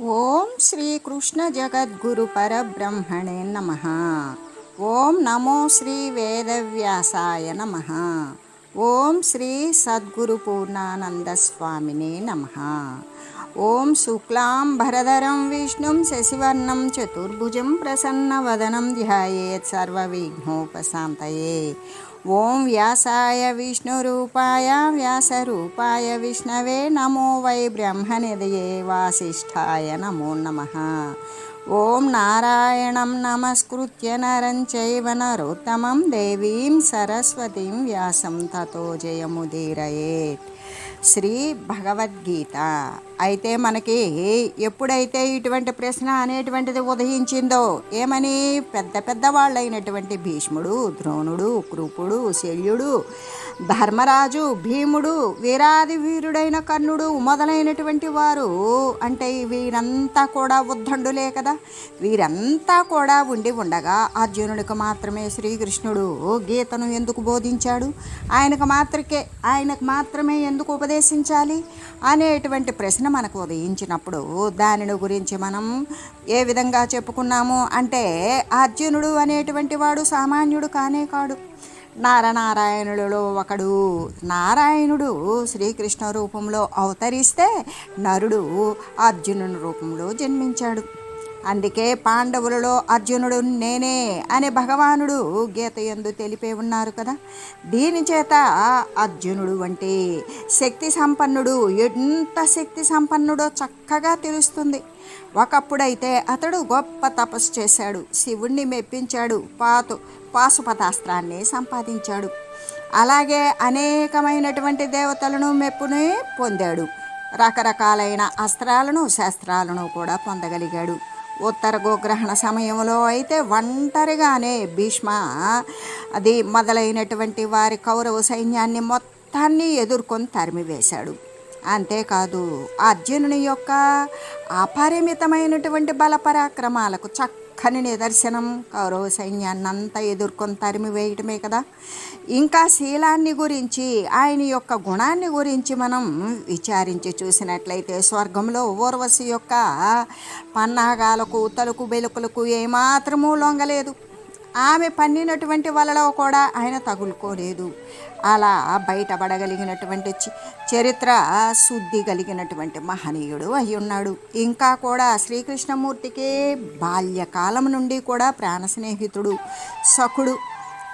ಓಂ ಶ್ರೀ ಕೃಷ್ಣ ಜಗದ್ಗುರು ಪರಬ್ರಹ್ಮಣೆ ನಮಃ ಓಂ ನಮೋ ಶ್ರೀ ವೇದವ್ಯಾಸಾಯ ನಮಃ ಓಂ ಶ್ರೀ ಸದ್ಗುರು ಪೂರ್ಣಾನಂದ ಸ್ವಾಮಿನೇ ನಮಃ ಓಂ ಶುಕ್ಲಾಂ ಭರಧರಂ ವಿಷ್ಣುಂ ಶಶಿವರ್ಣಂ ಚತುರ್ಭುಜಂ ಪ್ರಸನ್ನವದನಂ ಧ್ಯಾಯೇತ್ ಸರ್ವವಿಘ್ನೋಪಶಾಂತಯೇ ॐ व्यासा विष्णुरूपाय व्यासरूपाय विष्णवे नमो वै ब्रह्मनिधये वासीय नमो नम ओं नारायण नमस्कृत्य नरं चैव नरोत्तमं सरस्वती व्या व्यासं मुदीर श्री श्रीभगवद्गीता అయితే మనకి ఎప్పుడైతే ఇటువంటి ప్రశ్న అనేటువంటిది ఉదయించిందో ఏమని? పెద్ద పెద్ద వాళ్ళైనటువంటి భీష్ముడు ద్రోణుడు కృపుడు శల్యుడు ధర్మరాజు భీముడు వీరాది వీరుడైన కర్ణుడు మొదలైనటువంటి వారు అంటే వీరంతా కూడా ఉద్దండులే కదా? వీరంతా కూడా ఉండి ఉండగా అర్జునుడికి మాత్రమే శ్రీకృష్ణుడు గీతను ఎందుకు బోధించాడు? ఆయనకు మాత్రకే ఆయనకు మాత్రమే ఎందుకు ఉపదేశించాలి? అనేటువంటి ప్రశ్న మనకు ఉదయించినప్పుడు దానిని గురించి మనం ఏ విధంగా చెప్పుకున్నాము అంటే అర్జునుడు అనేటువంటి వాడు సామాన్యుడు కానే కాడు. నారనారాయణులలో ఒకడు. నారాయణుడు శ్రీకృష్ణ రూపంలో అవతరిస్తే నరుడు అర్జునుని రూపంలో జన్మించాడు. అందుకే పాండవులలో అర్జునుడు నేనే అని భగవానుడు గీత ఎందు తెలిపే ఉన్నారు కదా. దీని చేత అర్జునుడు అంటే శక్తి సంపన్నుడు ఎంత శక్తి సంపన్నుడో చక్కగా తెలుస్తుంది. ఒకప్పుడైతే అతడు గొప్ప తపస్సు చేశాడు. శివుణ్ణి మెప్పించాడు. పాతు పాశుపతాస్త్రాన్ని సంపాదించాడు. అలాగే అనేకమైనటువంటి దేవతలను మెప్పుని పొందాడు. రకరకాలైన అస్త్రాలను శస్త్రాలను కూడా పొందగలిగాడు. ఉత్తర గోగ్రహణ సమయంలో అయితే ఒంటరిగానే భీష్మ అది మొదలైనటువంటి వారి కౌరవ సైన్యాన్ని మొత్తాన్ని ఎదుర్కొని తరిమివేశాడు. అంతేకాదు అర్జునుని యొక్క అపరిమితమైనటువంటి బలపరాక్రమాలకు చక్క చక్కని నిదర్శనం కౌరవ సైన్యాన్ని అంతా ఎదుర్కొని తరిమి వేయటమే కదా. ఇంకా శీలాన్ని గురించి ఆయన యొక్క గుణాన్ని గురించి మనం విచారించి చూసినట్లయితే స్వర్గంలో ఊర్వశి యొక్క పన్నాగాలకు తలుకు బెలుకులకు ఏమాత్రమూ లొంగలేదు. ఆమె పన్నినటువంటి వలలో కూడా ఆయన తగులుకోలేదు. అలా బయటపడగలిగినటువంటి చరిత్ర శుద్ధి కలిగినటువంటి మహనీయుడు అయి ఉన్నాడు. ఇంకా కూడా శ్రీకృష్ణమూర్తికి బాల్యకాలం నుండి కూడా ప్రాణ స్నేహితుడు సఖుడు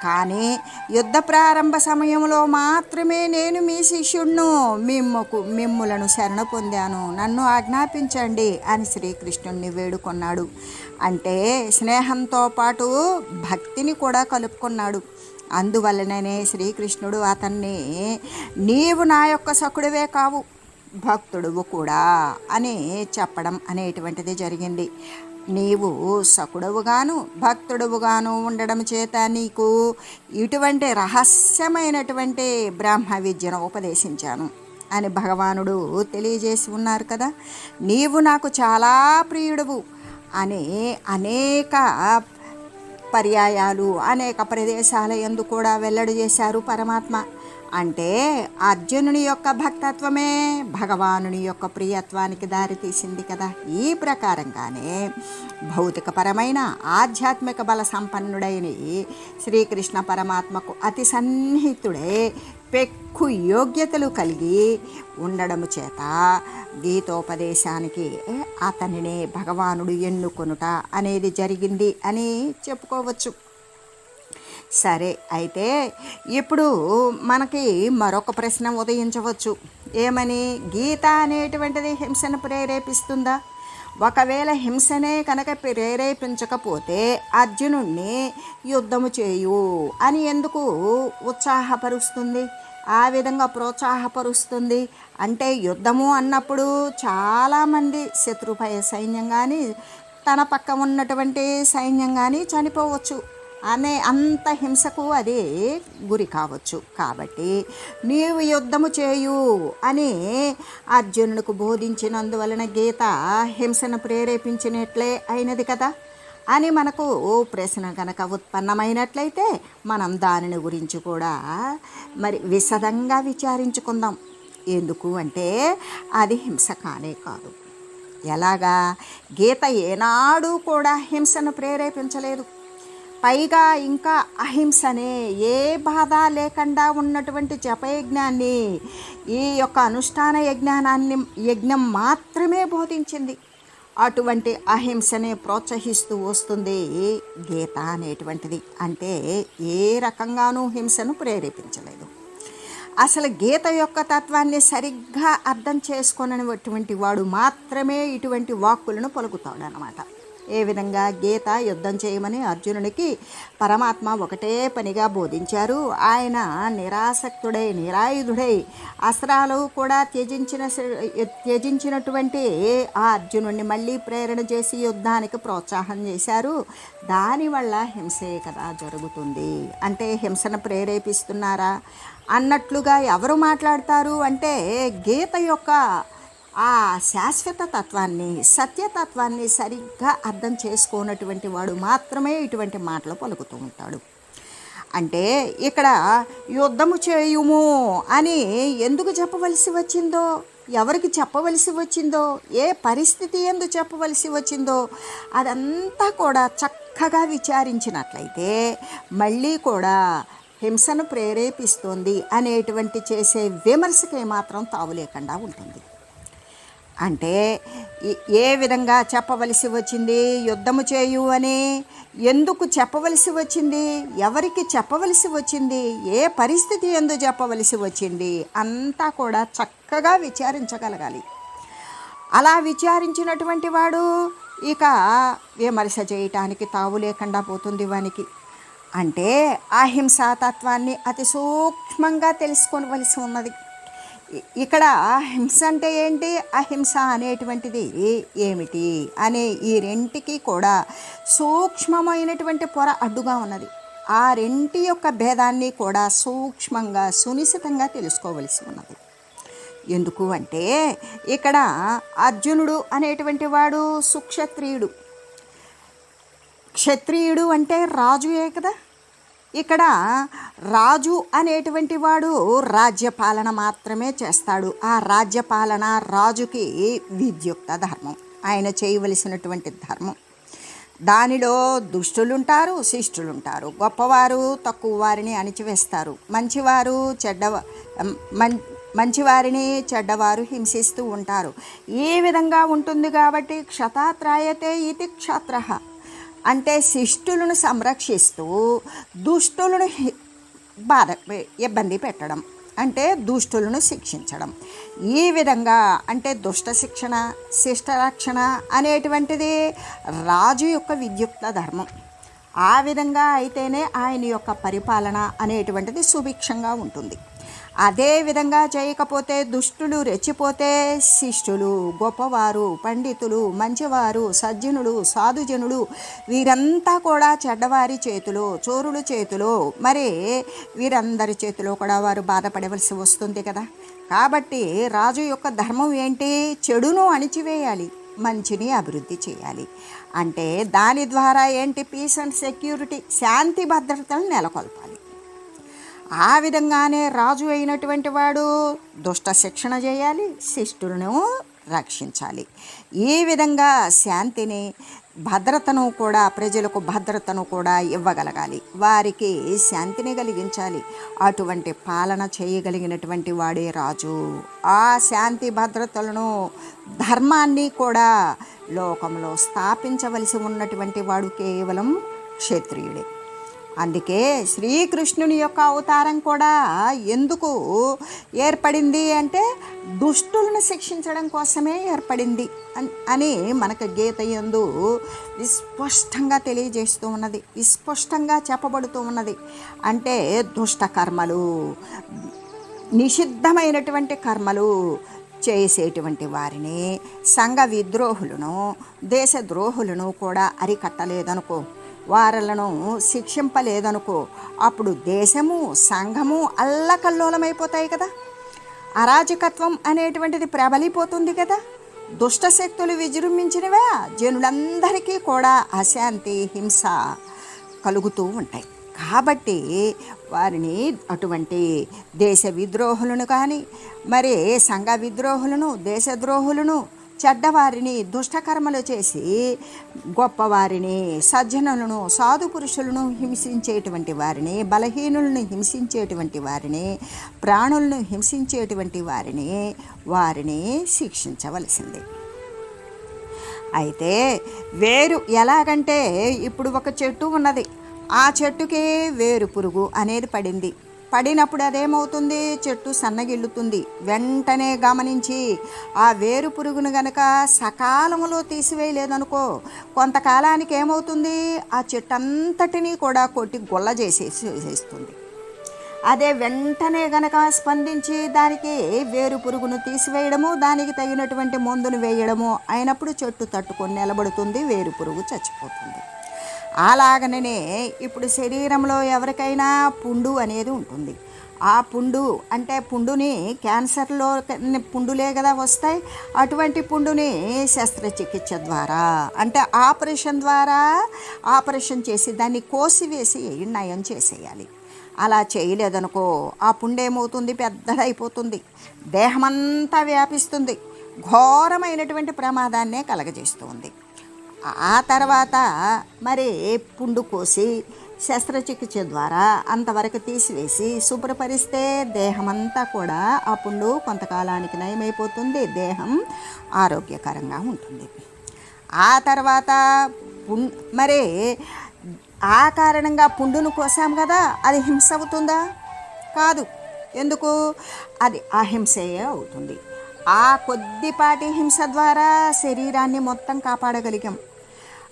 కానీ యుద్ధ ప్రారంభ సమయంలో మాత్రమే నేను మీ శిష్యుణ్ణు మిమ్మకు మిమ్ములను శరణ పొందాను. నన్ను ఆజ్ఞాపించండి అని శ్రీకృష్ణుణ్ణి వేడుకొన్నాడు. అంటే స్నేహంతో పాటు భక్తిని కూడా కలుపుకున్నాడు. అందువలననే శ్రీకృష్ణుడు అతన్ని నీవు నా యొక్క సకుడివే కావు భక్తుడువు కూడా అని చెప్పడం అనేటువంటిది జరిగింది. నీవు సకుడవుగాను భక్తుడవుగాను ఉండడం చేత నీకు ఇటువంటి రహస్యమైనటువంటి బ్రహ్మ విద్యను ఉపదేశించాను అని భగవానుడు తెలియజేసి ఉన్నారు కదా. నీవు నాకు చాలా ప్రియుడువు అనే అనేక పర్యాయాలు అనేక ప్రదేశాల ఎందు కూడా వెల్లడి చేశారు పరమాత్మ. అంటే అర్జునుని యొక్క భక్తత్వమే భగవానుని యొక్క ప్రియత్వానికి దారితీసింది కదా. ఈ ప్రకారంగానే భౌతికపరమైన ఆధ్యాత్మిక బల సంపన్నుడైన శ్రీకృష్ణ పరమాత్మకు అతి సన్నిహితుడే పెక్కు యోగ్యతలు కలిగి ఉండడము చేత గీతోపదేశానికి అతనినే భగవానుడు ఎన్నుకొనుట అనేది జరిగింది అని చెప్పుకోవచ్చు. సరే అయితే ఇప్పుడు మనకి మరొక ప్రశ్న ఉదయించవచ్చు. ఏమని? గీత అనేటువంటిది హింసను ప్రేరేపిస్తుందా? ఒకవేళ హింసనే కనుక ప్రేరేపించకపోతే అర్జునుణ్ణి యుద్ధము చేయు అని ఎందుకు ఉత్సాహపరుస్తుంది? ఆ విధంగా ప్రోత్సాహపరుస్తుంది. అంటే యుద్ధము అన్నప్పుడు చాలామంది శత్రుపయ సైన్యం కానీ తన పక్క ఉన్నటువంటి సైన్యం కానీ చనిపోవచ్చు అనే అంత హింసకు అది గురి కావచ్చు. కాబట్టి నీవు యుద్ధము చేయు అని అర్జునుడికి బోధించినందువలన గీత హింసను ప్రేరేపించినట్లే అయినది కదా. అని మనకు ప్రశ్న కనుక ఉత్పన్నమైనట్లయితే మనం దానిని గురించి కూడా మరి విశదంగా విచారించుకుందాం. ఎందుకు అంటే అది హింస కానే కాదు. ఎలాగా? గీత ఏనాడు కూడా హింసను ప్రేరేపించలేదు. పైగా ఇంకా అహింసనే ఏ బాధ లేకుండా ఉన్నటువంటి జపయజ్ఞాన్ని ఈ యొక్క అనుష్ఠాన యజ్ఞానాన్ని యజ్ఞం మాత్రమే బోధించింది. అటువంటి అహింసనే ప్రోత్సహిస్తూ వస్తుంది గీత అనేటువంటిది. అంటే ఏ రకంగానూ హింసను ప్రేరేపించలేదు. అసలు గీత యొక్క తత్వాన్ని సరిగ్గా అర్థం చేసుకున్నటువంటి వాడు మాత్రమే ఇటువంటి వాక్కులను పలుకుతాడు అనమాట ఏ విధంగా గీత యుద్ధం చేయమని అర్జునునికి పరమాత్మ ఒకటే పనిగా బోధించారు. ఆయన నిరాసక్తుడై నిరాయుధుడై అస్త్రాలు కూడా త్యజించిన త్యజించినటువంటి ఆ అర్జునుడిని మళ్ళీ ప్రేరణ చేసి యుద్ధానికి ప్రోత్సాహం చేశారు. దానివల్ల హింసే కదా జరుగుతుంది. అంటే హింసను ప్రేరేపిస్తున్నారా? అన్నట్లుగా ఎవరు మాట్లాడతారు? అంటే గీత యొక్క ఆ శాశ్వత తత్వాన్ని సత్యతత్వాన్ని సరిగ్గా అర్థం చేసుకోనటువంటి వాడు మాత్రమే ఇటువంటి మాటలు పలుకుతూ ఉంటాడు. అంటే ఇక్కడ యుద్ధము చేయుము అని ఎందుకు చెప్పవలసి వచ్చిందో ఎవరికి చెప్పవలసి వచ్చిందో ఏ పరిస్థితి ఎందు చెప్పవలసి వచ్చిందో అదంతా కూడా చక్కగా విచారించినట్లయితే మళ్ళీ కూడా హింసను ప్రేరేపిస్తోంది అనేటువంటి చేసే విమర్శకే మాత్రం తావు లేకుండా ఉంటుంది. అంటే ఏ విధంగా చెప్పవలసి వచ్చింది? యుద్ధము చేయు అని ఎందుకు చెప్పవలసి వచ్చింది? ఎవరికి చెప్పవలసి వచ్చింది? ఏ పరిస్థితి ఎందు చెప్పవలసి వచ్చింది? అంతా కూడా చక్కగా విచారించగలగాలి. అలా విచారించినటువంటి వాడు ఇక విమర్శ చేయటానికి తావు లేకుండా పోతుంది వానికి. అంటే అహింసా తత్వాన్ని అతి సూక్ష్మంగా తెలుసుకోవలసి ఉన్నది. ఇక్కడ హింస అంటే ఏంటి? అహింస అనేటువంటిది ఏమిటి? అనే ఈ రెంటికి కూడా సూక్ష్మమైనటువంటి పొర అడ్డుగా ఉన్నది. ఆ రెంటి యొక్క భేదాన్ని కూడా సూక్ష్మంగా సునిశ్చితంగా తెలుసుకోవలసి ఉన్నది. ఎందుకు అంటే ఇక్కడ అర్జునుడు అనేటువంటి వాడు సుక్షత్రియుడు. క్షత్రియుడు అంటే రాజుయే కదా? ఇక్కడ రాజు అనేటువంటి వాడు రాజ్యపాలన మాత్రమే చేస్తాడు. ఆ రాజ్యపాలన రాజుకి విద్యుక్త ధర్మం. ఆయన చేయవలసినటువంటి ధర్మం. దానిలో దుష్టులుంటారు శిష్టులుంటారు. గొప్పవారు తక్కువ వారిని అణిచివేస్తారు. మంచివారు చెడ్డ మం మంచివారిని చెడ్డవారు హింసిస్తూ ఉంటారు. ఈ విధంగా ఉంటుంది కాబట్టి క్షతాత్రాయతే ఇది క్షత్ర అంటే శిష్టులను సంరక్షిస్తూ దుష్టులను బాధ ఇబ్బంది పెట్టడం. అంటే దుష్టులను శిక్షించడం. ఈ విధంగా అంటే దుష్ట శిక్షణ శిష్ట రక్షణ అనేటువంటిది రాజు యొక్క విద్యుక్త ధర్మం. ఆ విధంగా అయితేనే ఆయన యొక్క పరిపాలన అనేటువంటిది సుభిక్షంగా ఉంటుంది. అదే విధంగా చేయకపోతే దుష్టులు రెచ్చిపోతే శిష్టులు గొప్పవారు పండితులు మంచివారు సజ్జనులు సాధుజనులు వీరంతా కూడా చెడ్డవారి చేతిలో చోరుల చేతిలో. మరి వీరందరి చేతిలో కూడా వారు బాధపడవలసి వస్తుంది కదా. కాబట్టి రాజు యొక్క ధర్మం ఏంటి? చెడును అణిచివేయాలి మంచిని అభివృద్ధి చేయాలి. అంటే దాని ద్వారా ఏంటి? పీస్ అండ్ సెక్యూరిటీ శాంతి భద్రతలు నెలకొల్పాలి. ఆ విధంగానే రాజు అయినటువంటి వాడు దుష్ట శిక్షణ చేయాలి శిష్టులను రక్షించాలి. ఈ విధంగా శాంతిని భద్రతను కూడా ప్రజలకు భద్రతను కూడా ఇవ్వగలగాలి. వారికి శాంతిని కలిగించాలి. అటువంటి పాలన చేయగలిగినటువంటి వాడే రాజు. ఆ శాంతి భద్రతలను ధర్మాన్ని కూడా లోకంలో స్థాపించవలసి ఉన్నటువంటి వాడు కేవలం క్షత్రియుడే. అందుకే శ్రీకృష్ణుని యొక్క అవతారం కూడా ఎందుకు ఏర్పడింది అంటే దుష్టులను శిక్షించడం కోసమే ఏర్పడింది అని మనకు గీత ఎందు విస్పష్టంగా తెలియజేస్తూ ఉన్నది. విస్పష్టంగా చెప్పబడుతూ ఉన్నది. అంటే దుష్ట కర్మలు నిషిద్ధమైనటువంటి కర్మలు చేసేటువంటి వారిని సంఘ విద్రోహులను దేశద్రోహులను కూడా అరికట్టలేదనుకో వారలను శిక్షింపలేదనుకో అప్పుడు దేశము సంఘము అల్లకల్లోలమైపోతాయి కదా. అరాజకత్వం అనేటువంటిది ప్రబలిపోతుంది కదా. దుష్టశక్తులు విజృంభించినవే జనులందరికీ కూడా అశాంతి హింస కలుగుతూ ఉంటాయి. కాబట్టి వారిని అటువంటి దేశ విద్రోహులను కానీ మరి సంఘ విద్రోహులను దేశద్రోహులను చెడ్డవారిని దుష్టకర్మలు చేసి గొప్పవారిని సజ్జనులను సాధు పురుషులను హింసించేటువంటి వారిని బలహీనులను హింసించేటువంటి వారిని ప్రాణులను హింసించేటువంటి వారిని వారిని శిక్షించవలసింది. అయితే వేరు ఎలాగంటే ఇప్పుడు ఒక చెట్టు ఉన్నది. ఆ చెట్టుకే వేరు పురుగు అనేది పడింది. పడినప్పుడు అదేమవుతుంది? చెట్టు సన్నగిల్లుతుంది. వెంటనే గమనించి ఆ వేరు పురుగును గనక సకాలంలో తీసివేయలేదనుకో కొంతకాలానికి ఏమవుతుంది? ఆ చెట్టు అంతటినీ కూడా కొట్టి గొల్ల చేసేసి అదే వెంటనే గనక స్పందించి దానికి వేరు పురుగును తీసివేయడము దానికి తగినటువంటి మందును వేయడము అయినప్పుడు చెట్టు తట్టుకొని నిలబడుతుంది వేరు పురుగు చచ్చిపోతుంది. అలాగనే ఇప్పుడు శరీరంలో ఎవరికైనా పుండు అనేది ఉంటుంది. ఆ పుండు అంటే పుండుని క్యాన్సర్లో పుండులే కదా వస్తాయి. అటువంటి పుండుని శస్త్రచికిత్స ద్వారా అంటే ఆపరేషన్ ద్వారా ఆపరేషన్ చేసి దాన్ని కోసివేసి నయం చేసేయాలి. అలా చేయలేదనుకో ఆ పుండు ఏమవుతుంది? పెద్దదైపోతుంది. దేహమంతా వ్యాపిస్తుంది. ఘోరమైనటువంటి ప్రమాదాన్నే కలగజేస్తుంది. ఆ తర్వాత మరి పుండు కోసి శస్త్రచికిత్స ద్వారా అంతవరకు తీసివేసి శుభ్రపరిస్తే దేహమంతా కూడా ఆ పుండు కొంతకాలానికి నయమైపోతుంది. దేహం ఆరోగ్యకరంగా ఉంటుంది. ఆ తర్వాత పుం మరి ఆ కారణంగా పుండును కోసాం కదా అది హింస అవుతుందా? కాదు. ఎందుకు? అది అహింసయే అవుతుంది. ఆ కొద్దిపాటి హింస ద్వారా శరీరాన్ని మొత్తం కాపాడగలిగాం.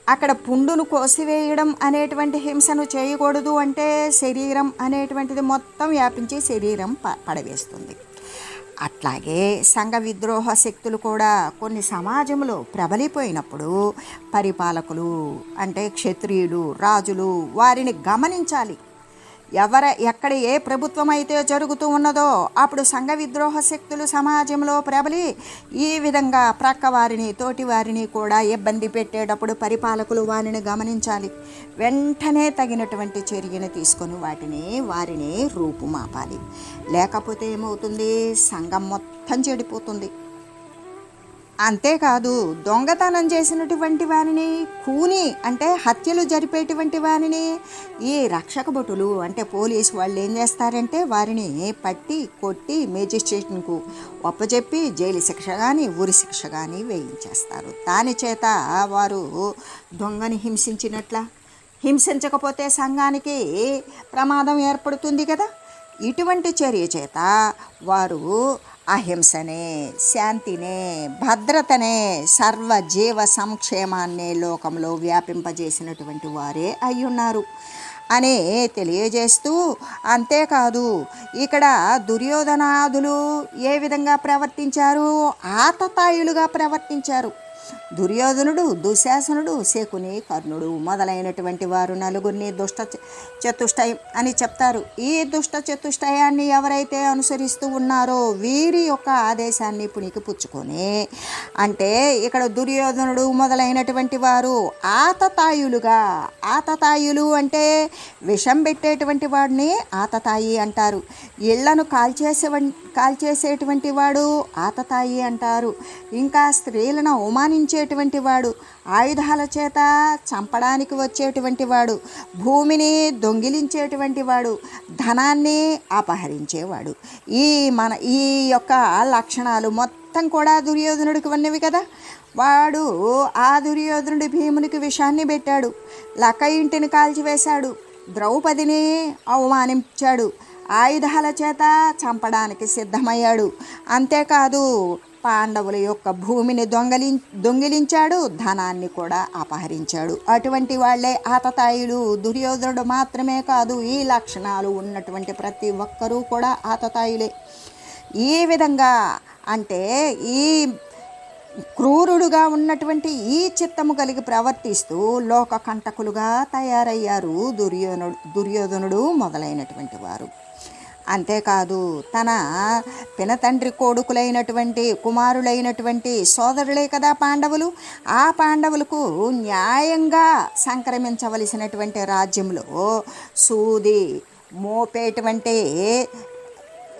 అక్కడ పుండును కోసివేయడం అనేటువంటి హింసను చేయకూడదు అంటే శరీరం అనేటువంటిది మొత్తం వ్యాపించి శరీరం ప పడవేస్తుంది. అట్లాగే సంఘ విద్రోహ శక్తులు కూడా కొన్ని సమాజంలో ప్రబలిపోయినప్పుడు పరిపాలకులు అంటే క్షత్రియులు రాజులు వారిని గమనించాలి. ఎవర ఎక్కడ ఏ ప్రభుత్వం అయితే జరుగుతూ ఉన్నదో అప్పుడు సంఘ విద్రోహ శక్తులు సమాజంలో ప్రబలి ఈ విధంగా ప్రక్క వారిని తోటి వారిని కూడా ఇబ్బంది పెట్టేటప్పుడు పరిపాలకులు వారిని గమనించాలి. వెంటనే తగినటువంటి చర్యను తీసుకొని వాటిని వారిని రూపుమాపాలి. లేకపోతే ఏమవుతుంది? సంఘం మొత్తం చెడిపోతుంది. అంతేకాదు దొంగతనం చేసినటువంటి వారిని కూని అంటే హత్యలు జరిపేటువంటి వారిని ఈ రక్షక భటులు అంటే పోలీసు వాళ్ళు ఏం చేస్తారంటే వారిని పట్టి కొట్టి మేజిస్ట్రేషన్కు ఒప్పచెప్పి జైలు శిక్ష కానీ ఊరి శిక్ష కానీ వేయించేస్తారు. దాని చేత వారు దొంగని హింసించినట్ల? హింసించకపోతే సంఘానికి ప్రమాదం ఏర్పడుతుంది కదా? ఇటువంటి చర్య చేత వారు అహింసనే శాంతినే భద్రతనే సర్వ జీవ సంక్షేమాన్నే లోకంలో వ్యాపింపజేసినటువంటి వారే అయ్యున్నారు. అని తెలియజేస్తూ అంతేకాదు ఇక్కడ దుర్యోధనాదులు ఏ విధంగా ప్రవర్తించారు? ఆతతాయులుగా ప్రవర్తించారు. దుర్యోధనుడు దుశాసనుడు శకుని కర్ణుడు మొదలైనటువంటి వారు నలుగురిని దుష్ట చతుష్టయం అని చెప్తారు. ఈ దుష్ట చతుష్టయాన్ని ఎవరైతే అనుసరిస్తూ ఉన్నారో వీరి యొక్క ఆదేశాన్ని పుణికి పుచ్చుకొని అంటే ఇక్కడ దుర్యోధనుడు మొదలైనటువంటి వారు ఆతతాయులుగా ఆతతాయులు అంటే విషం పెట్టేటువంటి వాడిని ఆతతాయి అంటారు. ఇళ్ళను కాల్చేసే కాల్చేసేటువంటి వాడు ఆతతాయి అంటారు. ఇంకా స్త్రీలను అవమానించేటువంటి వాడు ఆయుధాల చేత చంపడానికి వచ్చేటువంటి వాడు భూమిని దొంగిలించేటువంటి వాడు ధనాన్ని అపహరించేవాడు. ఈ మన ఈ యొక్క లక్షణాలు మొత్తం కూడా దుర్యోధనుడికి ఉన్నవి కదా. వాడు ఆ దుర్యోధనుడి భీమునికి విషాన్ని పెట్టాడు లక్క ఇంటిని కాల్చివేశాడు ద్రౌపదిని అవమానించాడు ఆయుధాల చేత చంపడానికి సిద్ధమయ్యాడు. అంతేకాదు పాండవుల యొక్క భూమిని దొంగలి దొంగిలించాడు ధనాన్ని కూడా అపహరించాడు. అటువంటి వాళ్ళే ఆతతాయులు దుర్యోధనుడు మాత్రమే కాదు ఈ లక్షణాలు ఉన్నటువంటి ప్రతి ఒక్కరూ కూడా ఆతతాయులే. ఈ విధంగా అంటే ఈ క్రూరుడుగా ఉన్నటువంటి ఈ చిత్తము కలిగి ప్రవర్తిస్తూ లోక కంటకులుగా తయారయ్యారు దుర్యోధనుడు దుర్యోధనుడు మొదలైనటువంటి వారు. అంతేకాదు తన పినతండ్రి కొడుకులైనటువంటి కుమారులైనటువంటి సోదరులే కదా పాండవులు. ఆ పాండవులకు న్యాయంగా సంక్రమించవలసినటువంటి రాజ్యంలో సూది మోపేటువంటి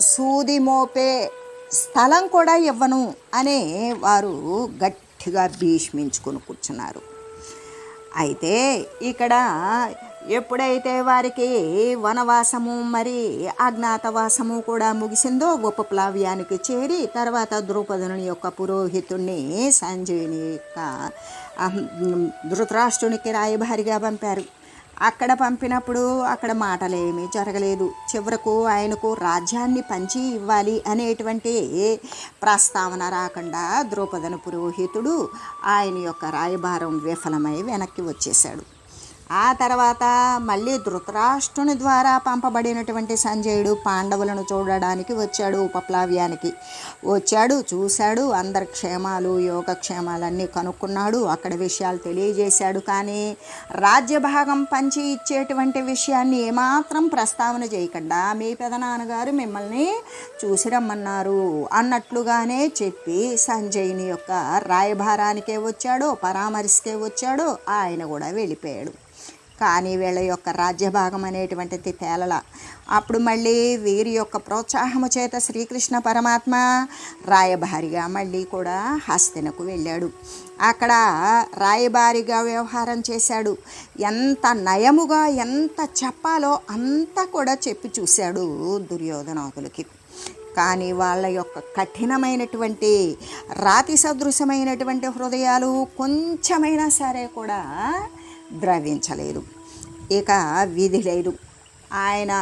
సూది మోపే స్థలం కూడా ఇవ్వను అనే వారు గట్టిగా భీష్మించుకొని కూర్చున్నారు. అయితే ఇక్కడ ఎప్పుడైతే వారికి వనవాసము మరి అజ్ఞాతవాసము కూడా ముగిసిందో ఉపప్లావ్యానికి చేరి తర్వాత ద్రౌపదుని యొక్క పురోహితుణ్ణి సంజయుని యొక్క ధృతరాష్ట్రునికి రాయభారిగా పంపారు. అక్కడ పంపినప్పుడు అక్కడ మాటలేమీ జరగలేదు. చివరకు ఆయనకు రాజ్యాన్ని పంచి ఇవ్వాలి అనేటువంటి ప్రస్తావన రాకుండా ద్రౌపదన పురోహితుడు ఆయన యొక్క రాయబారం విఫలమై వెనక్కి వచ్చేశాడు. ఆ తర్వాత మళ్ళీ ధృతరాష్ట్రుని ద్వారా పంపబడినటువంటి సంజయుడు పాండవులను చూడడానికి వచ్చాడు ఉపప్లావ్యానికి. వచ్చాడు చూశాడు అందరి క్షేమాలు యోగక్షేమాలన్నీ కనుక్కున్నాడు అక్కడ విషయాలు తెలియజేశాడు. కానీ రాజ్యభాగం పంచి ఇచ్చేటువంటి విషయాన్ని ఏమాత్రం ప్రస్తావన చేయకుండా మీ పెదనాన్నగారు మిమ్మల్ని చూసి రమ్మన్నారు అన్నట్లుగానే చెప్పి సంజయుని యొక్క రాయభారానికే వచ్చాడో పరామర్శకే వచ్చాడో ఆయన కూడా వెళ్ళిపోయాడు. కానీ వీళ్ళ యొక్క రాజ్యభాగం అనేటువంటిది తేలల. అప్పుడు మళ్ళీ వీరి యొక్క ప్రోత్సాహము చేత శ్రీకృష్ణ పరమాత్మ రాయబారిగా మళ్ళీ కూడా హస్తినకు వెళ్ళాడు. అక్కడ రాయబారిగా వ్యవహారం చేశాడు. ఎంత నయముగా ఎంత చెప్పాలో అంతా కూడా చెప్పి చూశాడు దుర్యోధనాదులకి కానీ వాళ్ళ యొక్క కఠినమైనటువంటి రాతి సదృశమైనటువంటి హృదయాలు కొంచెమైనా సరే కూడా ద్రవించలేదు. ఇక విధి లేదు ఆయన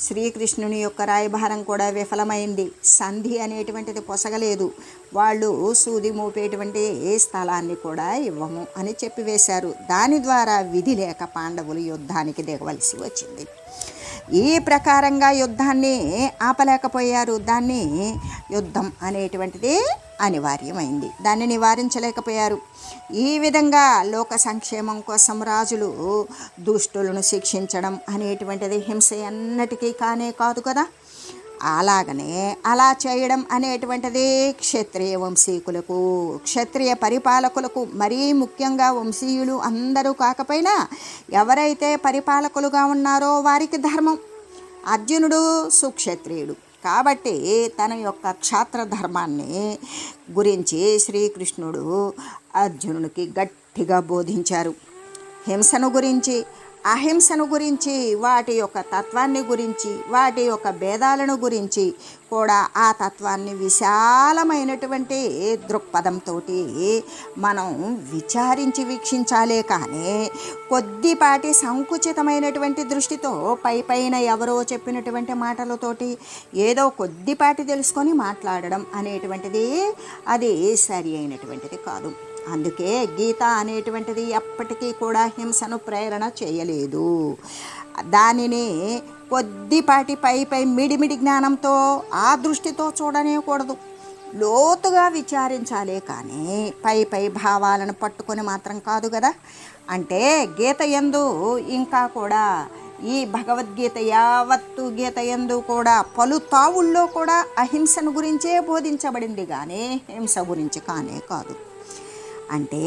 శ్రీకృష్ణుని యొక్క రాయభారం కూడా విఫలమైంది. సంధి అనేటువంటిది పొసగలేదు. వాళ్ళు సూది మోపేటువంటి ఏ స్థలాన్ని కూడా ఇవ్వము అని చెప్పివేశారు దాని ద్వారా విధి లేక పాండవులు యుద్ధానికి దిగవలసి వచ్చింది. ఈ ప్రకారంగా యుద్ధాన్ని ఆపలేకపోయారు. దాన్ని యుద్ధం అనేటువంటిది అనివార్యమైంది. దాన్ని నివారించలేకపోయారు. ఈ విధంగా లోక సంక్షేమం కోసం రాజులు దుష్టులను శిక్షించడం అనేటువంటిది హింస ఎన్నటికీ కానే కాదు కదా. అలాగనే అలా చేయడం అనేటువంటిది క్షత్రియ వంశీకులకు క్షత్రియ పరిపాలకులకు మరీ ముఖ్యంగా వంశీయులు అందరూ కాకపోయినా ఎవరైతే పరిపాలకులుగా ఉన్నారో వారికి ధర్మం. అర్జునుడు సుక్షత్రియుడు. కాబట్టి తన యొక్క క్షాత్ర ధర్మాన్ని గురించి శ్రీకృష్ణుడు అర్జునుడికి గట్టిగా బోధించారు. హింసను గురించి అహింసను గురించి వాటి యొక్క తత్వాన్ని గురించి వాటి యొక్క భేదాలను గురించి కూడా ఆ తత్వాన్ని విశాలమైనటువంటి దృక్పథంతో మనం విచారించి వీక్షించాలే కానీ కొద్దిపాటి సంకుచితమైనటువంటి దృష్టితో పై పైన ఎవరో చెప్పినటువంటి మాటలతోటి ఏదో కొద్దిపాటి తెలుసుకొని మాట్లాడడం అనేటువంటిది అది సరి అయినటువంటిది కాదు. అందుకే గీత అనేటువంటిది ఎప్పటికీ కూడా హింసను ప్రేరణ చేయలేదు. దానిని కొద్దిపాటి పై పై మిడిమిడి జ్ఞానంతో ఆ దృష్టితో చూడనేకూడదు. లోతుగా విచారించాలే కానీ పై పై భావాలను పట్టుకొని మాత్రం కాదు కదా. అంటే గీత ఎందు ఇంకా కూడా ఈ భగవద్గీత యావత్తు గీత ఎందు కూడా పలు తావుల్లో కూడా అహింసను గురించే బోధించబడింది కానీ హింస గురించి కానే కాదు. అంటే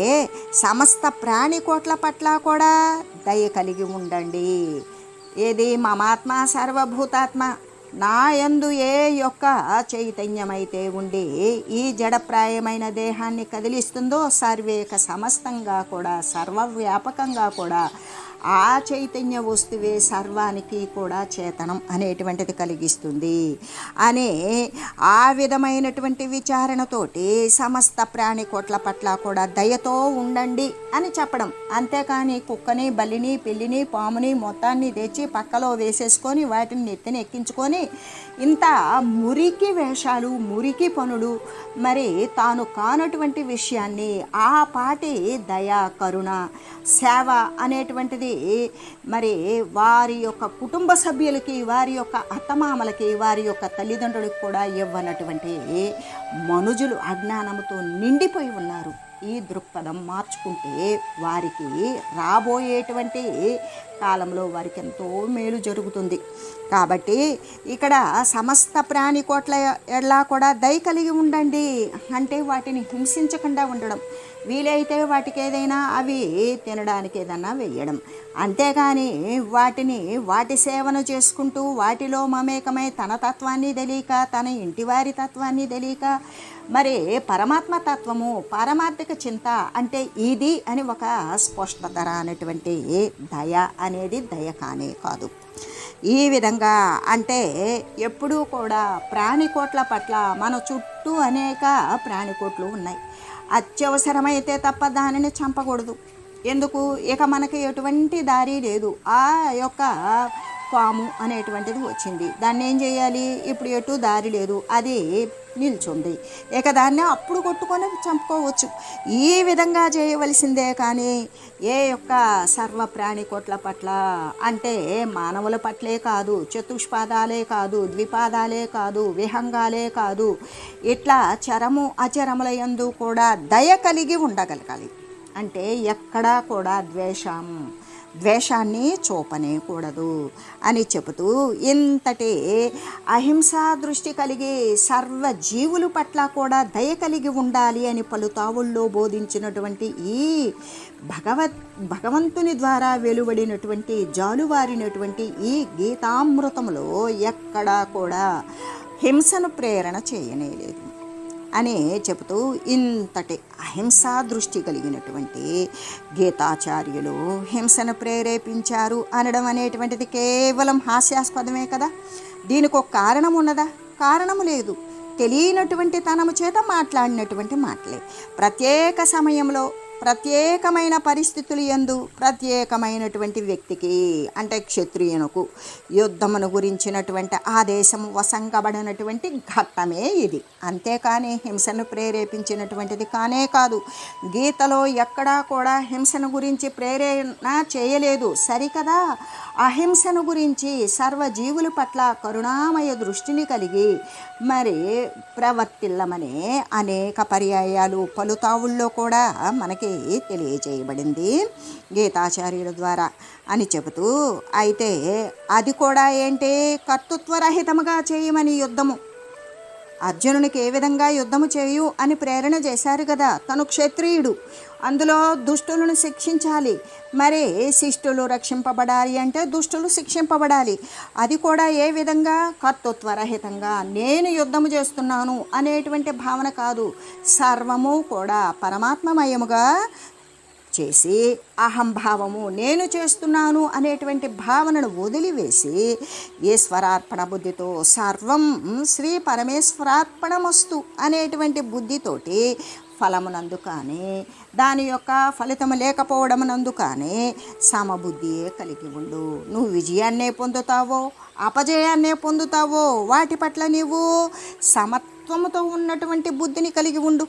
సమస్త ప్రాణికోట్ల పట్ల కూడా దయ కలిగి ఉండండి. ఏది మమాత్మ సర్వభూతాత్మ నా యందు ఏ యొక్క చైతన్యమైతే ఉండి ఈ జడప్రాయమైన దేహాన్ని కదిలిస్తుందో సర్వేక సమస్తంగా కూడా సర్వవ్యాపకంగా కూడా ఆ చైతన్య వస్తువే సర్వానికి కూడా చేతనం అనేటువంటిది కలిగిస్తుంది. అనే ఆ విధమైనటువంటి విచారణతోటి సమస్త ప్రాణి కోట్ల పట్ల కూడా దయతో ఉండండి అని చెప్పడం. అంతేకాని కుక్కని బలిని పిల్లిని పాముని మొత్తాన్ని తెచ్చి పక్కలో వేసేసుకొని వాటిని నెత్తిని ఎక్కించుకొని ఇంత మురికి వేషాలు మురికి పనులు మరి తాను కానటువంటి విషయాన్ని ఆ పాటి దయ కరుణ సేవ అనేటువంటిది మరి వారి యొక్క కుటుంబ సభ్యులకి వారి యొక్క అత్తమామలకి వారి యొక్క తల్లిదండ్రులకు కూడా ఇవ్వనటువంటి మనుజులు అజ్ఞానంతో నిండిపోయి ఉన్నారు. ఈ దృక్పథం మార్చుకుంటే వారికి రాబోయేటువంటి కాలంలో వారికి ఎంతో మేలు జరుగుతుంది. కాబట్టి ఇక్కడ సమస్త ప్రాణికోట్ల ఎలా కూడా దయ కలిగి ఉండండి. అంటే వాటిని హింసించకుండా ఉండడం. వీలైతే వాటికి ఏదైనా అవి తినడానికి ఏదన్నా వేయడం అంతేగాని వాటిని వాటి సేవను చేసుకుంటూ వాటిలో మమేకమై తన తత్వాన్ని తెలియక తన ఇంటివారి తత్వాన్ని తెలియక మరి పరమాత్మ తత్వము పారమార్థిక చింత అంటే ఇది అని ఒక స్పష్టత అనేటువంటి దయ అనేది దయ కానే కాదు. ఈ విధంగా అంటే ఎప్పుడూ కూడా ప్రాణికోట్ల పట్ల మన చుట్టూ అనేక ప్రాణికోట్లు ఉన్నాయి. అత్యవసరమైతే తప్ప దానిని చంపకూడదు. ఎందుకు? ఇక మనకి ఎటువంటి దారి లేదు. ఆ యొక్క పాము అనేటువంటిది వచ్చింది. దాన్ని ఏం చేయాలి? ఇప్పుడు ఎటు దారి లేదు. అది నిల్చుంది. ఇక దాన్ని అప్పుడు కొట్టుకొని చంపుకోవచ్చు. ఈ విధంగా చేయవలసిందే కానీ ఏ యొక్క సర్వ ప్రాణి కోట్ల పట్ల అంటే మానవుల పట్లే కాదు చతుష్పాదాలే కాదు ద్విపాదాలే కాదు విహంగాలే కాదు ఇట్లా చరము అచరముల యందు కూడా దయ కలిగి ఉండగలగాలి. అంటే ఎక్కడా కూడా ద్వేషం ద్వేషాన్ని చూపనేకూడదు అని చెబుతూ ఇంతటి అహింసా దృష్టి కలిగి సర్వ జీవుల పట్ల కూడా దయ కలిగి ఉండాలి అని పలు తావుల్లో బోధించినటువంటి ఈ భగవత్ భగవంతుని ద్వారా వెలువడినటువంటి జాలువారినటువంటి ఈ గీతామృతంలో ఎక్కడా కూడా హింసను ప్రేరణ చేయనేలేదు. అనే చెబుతూ ఇంతటి అహింసా దృష్టి కలిగినటువంటి గీతాచార్యులు హింసను ప్రేరేపించారు అనడం అనేటువంటిది కేవలం హాస్యాస్పదమే కదా? దీనికి ఒక కారణం ఉన్నదా? కారణము లేదు. తెలియనటువంటి తనము చేత మాట్లాడినటువంటి మాటలే. ప్రత్యేక సమయంలో ప్రత్యేకమైన పరిస్థితులు ఎందు ప్రత్యేకమైనటువంటి వ్యక్తికి అంటే క్షత్రియునకు యుద్ధమును గురించినటువంటి ఆదేశం వసంగబడినటువంటి ఘట్టమే ఇది. అంతేకాని హింసను ప్రేరేపించినటువంటిది కానే కాదు. గీతలో ఎక్కడా కూడా హింసను గురించి ప్రేరణ చేయలేదు. సరికదా? అహింసను గురించి సర్వజీవుల పట్ల కరుణామయ దృష్టిని కలిగి మరి ప్రవర్తిల్లమనే అనేక పర్యాయాలు పలుతావుల్లో కూడా మనకి తెలియజేయబడింది. గీతాచార్యుల ద్వారా అని చెబుతూ అయితే అది కూడా ఏంటి? కర్తృత్వరహితముగా చేయమని యుద్ధము. అర్జునునికి ఏ విధంగా యుద్ధము చేయు అని ప్రేరణ చేశారు కదా. తను క్షత్రియుడు. అందులో దుష్టులను శిక్షించాలి. మరి శిష్టులు రక్షింపబడాలి అంటే దుష్టులు శిక్షింపబడాలి. అది కూడా ఏ విధంగా? కర్తృత్వరహితంగా. నేను యుద్ధము చేస్తున్నాను అనేటువంటి భావన కాదు. సర్వము కూడా పరమాత్మమయముగా చేసి అహంభావము నేను చేస్తున్నాను అనేటువంటి భావనను వదిలివేసి ఈశ్వరార్పణ బుద్ధితో సర్వం శ్రీ పరమేశ్వరార్పణమస్తు అనేటువంటి బుద్ధితోటి ఫలమునందు కానీ దాని యొక్క ఫలితము లేకపోవడమునందు కానీ సమబుద్ధియే కలిగి ఉండు. నువ్వు విజయాన్నే పొందుతావో అపజయాన్నే పొందుతావో వాటి పట్ల నీవు సమత్వముతో ఉన్నటువంటి బుద్ధిని కలిగి ఉండు.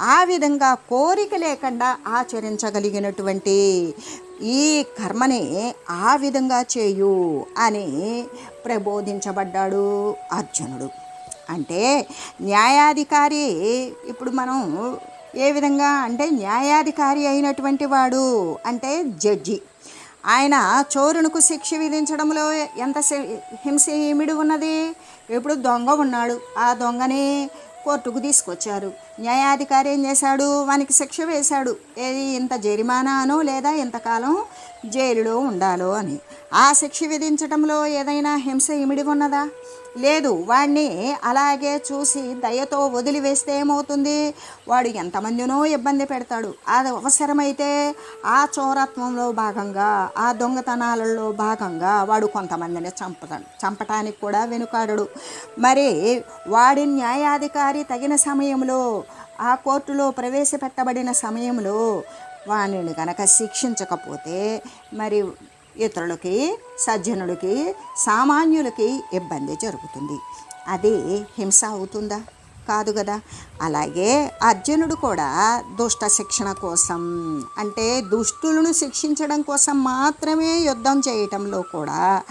ఆ విధంగా కోరిక లేకుండా ఆచరించగలిగినటువంటి ఈ కర్మని ఆ విధంగా చేయు అని ప్రబోధించబడ్డాడు అర్జునుడు. అంటే న్యాయాధికారి ఇప్పుడు మనం ఏ విధంగా అంటే న్యాయాధికారి అయినటువంటి వాడు అంటే జడ్జి. ఆయన చోరునకు శిక్ష విధించడంలో ఎంత హింస ఏమిడి ఉన్నది? ఇప్పుడు దొంగ ఉన్నాడు. ఆ దొంగని కోర్టుకు తీసుకొచ్చారు. న్యాయాధికారి ఏం చేశాడు? వానికి శిక్ష వేశాడు. ఏది ఇంత జరిమానానో లేదా ఇంతకాలం జైలులో ఉండాలో అని. ఆ శిక్ష విధించటంలో ఏదైనా హింస ఇమిడి ఉన్నదా లేదు వాడిని అలాగే చూసి దయతో వదిలివేస్తే ఏమవుతుంది? వాడు ఎంతమందినో ఇబ్బంది పెడతాడు. అది అవసరమైతే ఆ చోరత్వంలో భాగంగా ఆ దొంగతనాలలో భాగంగా వాడు కొంతమందిని చంపుతాడు చంపటానికి కూడా వెనుకాడడు. మరి వాడి న్యాయాధికారి తగిన సమయంలో ఆ కోర్టులో ప్రవేశపెట్టబడిన సమయంలో వాణిని కనుక శిక్షించకపోతే మరి ఇతరులకి సజ్జనుడికి సామాన్యులకి ఇబ్బంది జరుగుతుంది. అది హింస అవుతుందా? కాదు కదా. అలాగే అర్జునుడు కూడా దుష్ట శిక్షణ కోసం అంటే దుష్టులను శిక్షించడం కోసం మాత్రమే యుద్ధం చేయటంలో కూడా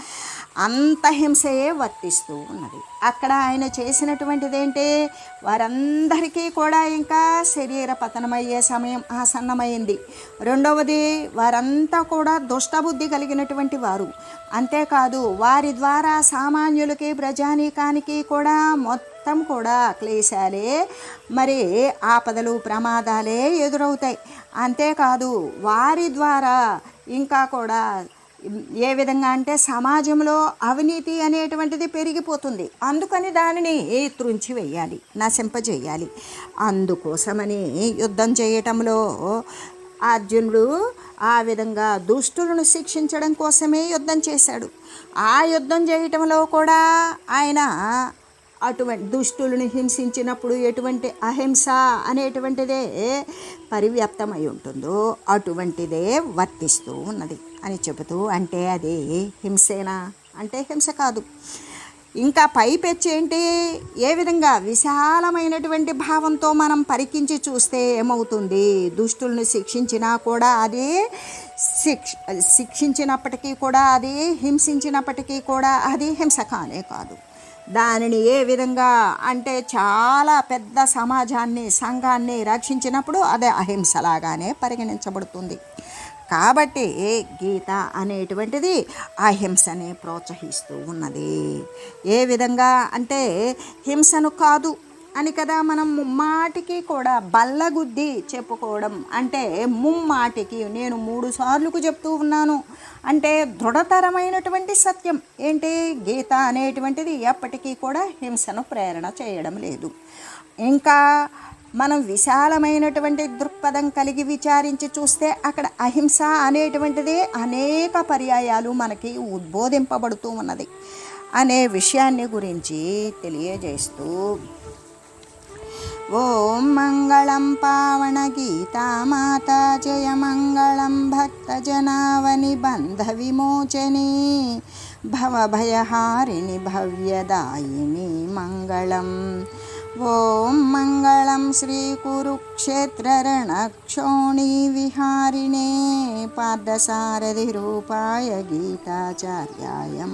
అంత హింసయే వర్తిస్తూ ఉన్నది. అక్కడ ఆయన చేసినటువంటిది ఏంటి వారందరికీ కూడా ఇంకా శరీర పతనమయ్యే సమయం ఆసన్నమైంది. రెండవది వారంతా కూడా దుష్టబుద్ధి కలిగినటువంటి వారు. అంతేకాదు వారి ద్వారా సామాన్యులకి ప్రజానీకానికి కూడా మొత్తం కూడా క్లేశాలే మరి ఆపదలు ప్రమాదాలే ఎదురవుతాయి. అంతేకాదు వారి ద్వారా ఇంకా కూడా ఏ విధంగా అంటే సమాజంలో అవినీతి అనేటువంటిది పెరిగిపోతుంది. అందుకని దానిని త్రుంచి వేయాలి నశింపజేయాలి. అందుకోసమని యుద్ధం చేయటంలో అర్జునుడు ఆ విధంగా దుష్టులను శిక్షించడం కోసమే యుద్ధం చేశాడు. ఆ యుద్ధం చేయటంలో కూడా ఆయన అటువంటి దుష్టులను హింసించినప్పుడు ఎటువంటి అహింస అనేటువంటిదే పరివ్యాప్తమై ఉంటుందో అటువంటిదే వర్తిస్తూ ఉన్నది అని చెబుతూ అంటే అది హింసేనా? అంటే హింస కాదు. ఇంకా పై ఏంటి? ఏ విధంగా విశాలమైనటువంటి భావంతో మనం పరికించి చూస్తే ఏమవుతుంది? దుష్టుల్ని శిక్షించినా కూడా అది శిక్ష శిక్షించినప్పటికీ కూడా అది హింసించినప్పటికీ కూడా అది హింస కానే కాదు. దానిని ఏ విధంగా అంటే చాలా పెద్ద సమాజాన్ని సంఘాన్ని రక్షించినప్పుడు అదే అహింసలాగానే పరిగణించబడుతుంది. కాబట్టి గీత అనేటువంటిది అహింసని ప్రోత్సహిస్తూ ఉన్నది. ఏ విధంగా అంటే హింసను కాదు అని కదా మనం ముమ్మాటికి కూడా బల్లగుద్ది చెప్పుకోవడం. అంటే ముమ్మాటికి నేను మూడు సార్లుకు చెప్తూ ఉన్నాను. అంటే దృఢతరమైనటువంటి సత్యం. ఏంటి? గీత అనేటువంటిది ఎప్పటికీ కూడా హింసను ప్రేరణ చేయడం లేదు. ఇంకా మనం విశాలమైనటువంటి దృక్పథం కలిగి విచారించి చూస్తే అక్కడ అహింస అనేటువంటిది అనేక పర్యాయాలు మనకి ఉద్బోధింపబడుతూ ఉన్నది. అనే విషయాన్ని గురించి తెలియజేస్తూ ఓం మంగళం పావన గీతామాతా జయ మంగళం భక్తజనావని బంధ విమోచని భవభయహారిణి భవ్యదాయిని మంగళం. ఓం మంగళం శ్రీకురుక్షేత్రరణక్షోణి విహారిణే పార్థసారథిరూపాయ గీతాచార్యాయ